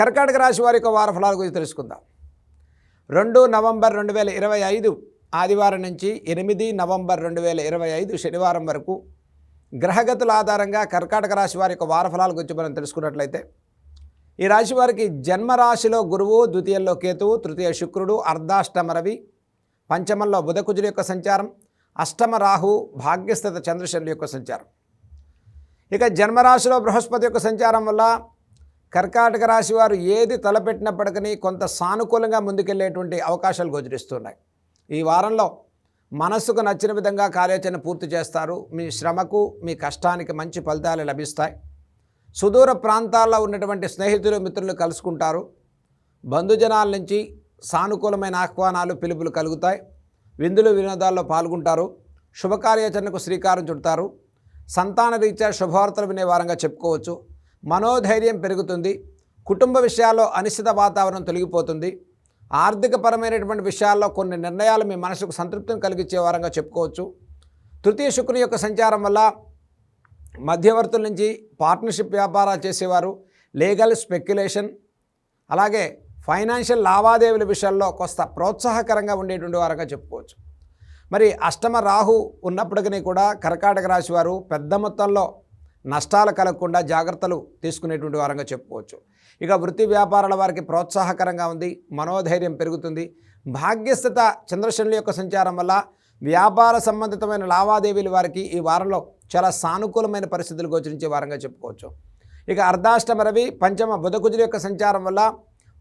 కర్కాటక రాశి వారి యొక్క వార ఫలాల గురించి తెలుసుకుందాం. రెండు నవంబర్ రెండు వేల ఇరవై ఐదు ఆదివారం నుంచి ఎనిమిది నవంబర్ రెండు వేల ఇరవై ఐదు శనివారం వరకు గ్రహగతుల ఆధారంగా కర్కాటక రాశి వారి యొక్క వార ఫలాల గురించి మనం తెలుసుకున్నట్లయితే ఈ రాశి వారికి జన్మరాశిలో గురువు ద్వితీయంలో కేతువు తృతీయ శుక్రుడు అర్ధాష్టమ రవి పంచమంలో బుధకుజుల యొక్క సంచారం అష్టమ రాహు భాగ్యస్థిత చంద్రశనుల యొక్క సంచారం. ఇక జన్మరాశిలో బృహస్పతి యొక్క సంచారం వల్ల కర్కాటక రాశి వారు ఏది తలపెట్టినప్పటికీ కొంత సానుకూలంగా ముందుకెళ్ళేటువంటి అవకాశాలు గోచరిస్తున్నాయి. ఈ వారంలో మనస్సుకు నచ్చిన విధంగా కార్యాచరణ పూర్తి చేస్తారు. మీ శ్రమకు మీ కష్టానికి మంచి ఫలితాలు లభిస్తాయి. సుదూర ప్రాంతాల్లో ఉన్నటువంటి స్నేహితులు మిత్రులు కలుసుకుంటారు. బంధుజనాల నుంచి సానుకూలమైన ఆహ్వానాలు పిలుపులు కలుగుతాయి. విందులు వినోదాల్లో పాల్గొంటారు. శుభకార్యాచరణకు శ్రీకారం చుడతారు. సంతాన రీత్యా శుభవార్తలు వినే వారంగా చెప్పుకోవచ్చు. మనోధైర్యం పెరుగుతుంది కుటుంబ విషయాల్లో అనిశ్చిత వాతావరణం తొలగిపోతుంది. ఆర్థికపరమైనటువంటి విషయాల్లో కొన్ని నిర్ణయాలు మీ మనసుకు సంతృప్తిని కలిగించే వారంగా చెప్పుకోవచ్చు. తృతీయ శుక్రుని యొక్క సంచారం వల్ల మధ్యవర్తుల నుంచి పార్ట్నర్షిప్ వ్యాపారాలు చేసేవారు. లీగల్ స్పెక్యులేషన్ అలాగే ఫైనాన్షియల్ లావాదేవీల విషయాల్లో కొంత ప్రోత్సాహకరంగా ఉండేటువంటి వారంగా చెప్పుకోవచ్చు. మరి అష్టమ రాహు ఉన్నప్పటికీ కూడా కర్కాటక రాశి వారు పెద్ద మొత్తంలో నష్టాలు కలగకుండా జాగ్రత్తలు తీసుకునేటువంటి వారంగా చెప్పుకోవచ్చు. ఇక వృత్తి వ్యాపారాల వారికి ప్రోత్సాహకరంగా ఉంది మనోధైర్యం పెరుగుతుంది. భాగ్యస్థత చంద్రశనుల యొక్క సంచారం వల్ల వ్యాపార సంబంధితమైన లావాదేవీలు వారికి ఈ వారంలో చాలా సానుకూలమైన పరిస్థితులు గోచరించే వారంగా చెప్పుకోవచ్చు. ఇక అర్ధాష్టమ రవి పంచమ బుధకుజుల యొక్క సంచారం వల్ల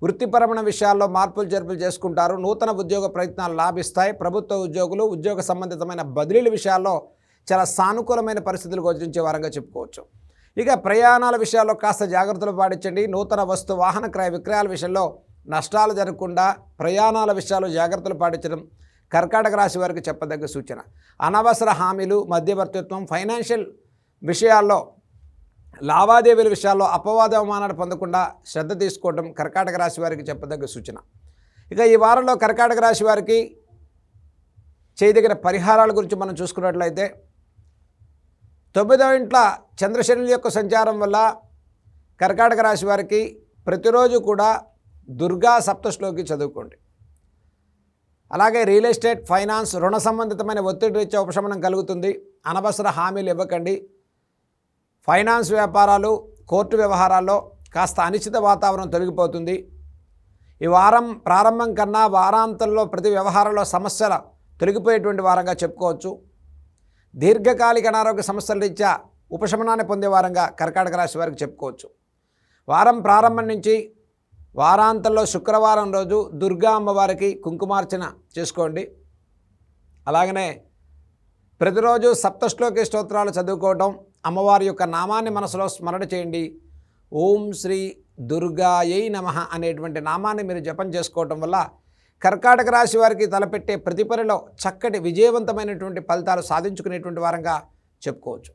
వృత్తిపరమైన విషయాల్లో మార్పులు జరుపులు చేసుకుంటారు. నూతన ఉద్యోగ ప్రయత్నాలు లాభిస్తాయి. ప్రభుత్వ ఉద్యోగులు ఉద్యోగ సంబంధితమైన బదిలీల విషయాల్లో చాలా సానుకూలమైన పరిస్థితులు గోచరించే వారంగా చెప్పుకోవచ్చు. ఇక ప్రయాణాల విషయాల్లో కాస్త జాగ్రత్తలు పాటించండి. నూతన వస్తు వాహన క్రయ విక్రయాల విషయంలో నష్టాలు జరగకుండా ప్రయాణాల విషయాల్లో జాగ్రత్తలు పాటించడం కర్కాటక రాశి వారికి చెప్పదగ్గ సూచన. అనవసర హామీలు మధ్యవర్తిత్వం ఫైనాన్షియల్ విషయాల్లో లావాదేవీల విషయాల్లో అపవాద అవమానాలు పొందకుండా శ్రద్ధ తీసుకోవడం కర్కాటక రాశి వారికి చెప్పదగ్గ సూచన. ఇక ఈ వారంలో కర్కాటక రాశి వారికి చేయదగిన పరిహారాల గురించి మనం చూసుకున్నట్లయితే తొమ్మిదవ ఇంట్ల చంద్రశనుల యొక్క సంచారం వల్ల కర్కాటక రాశి వారికి ప్రతిరోజు కూడా దుర్గా సప్తశ్లోకి చదువుకోండి. అలాగే రియల్ ఎస్టేట్ ఫైనాన్స్ రుణ సంబంధితమైన ఒత్తిడి రీత్యా ఉపశమనం కలుగుతుంది. అనవసర హామీలు ఇవ్వకండి. ఫైనాన్స్ వ్యాపారాలు కోర్టు వ్యవహారాల్లో కాస్త అనిశ్చిత వాతావరణం తొలగిపోతుంది. ఈ వారం ప్రారంభం కన్నా వారాంతంలో ప్రతి వ్యవహారంలో సమస్యల తొలగిపోయేటువంటి వారంగా చెప్పుకోవచ్చు. దీర్ఘకాలిక అనారోగ్య సమస్యల రీత్యా ఉపశమనాన్ని పొందే వారంగా కర్కాటక రాశి వారికి చెప్పుకోవచ్చు. వారం ప్రారంభం నుంచి వారాంతంలో శుక్రవారం రోజు దుర్గా అమ్మవారికి కుంకుమార్చన చేసుకోండి. అలాగనే ప్రతిరోజు సప్తశ్లోకి స్తోత్రాలు చదువుకోవడం అమ్మవారి యొక్క నామాన్ని మనసులో స్మరణ చేయండి. ఓం శ్రీ దుర్గాయై నమ అనేటువంటి నామాన్ని మీరు జపం చేసుకోవటం వల్ల కర్కాటక రాశి వారికి తలపెట్టే ప్రతి పనిలో చక్కటి విజయవంతమైనటువంటి ఫలితాలు సాధించుకునేటువంటి వారంగా చెప్పుకోవచ్చు.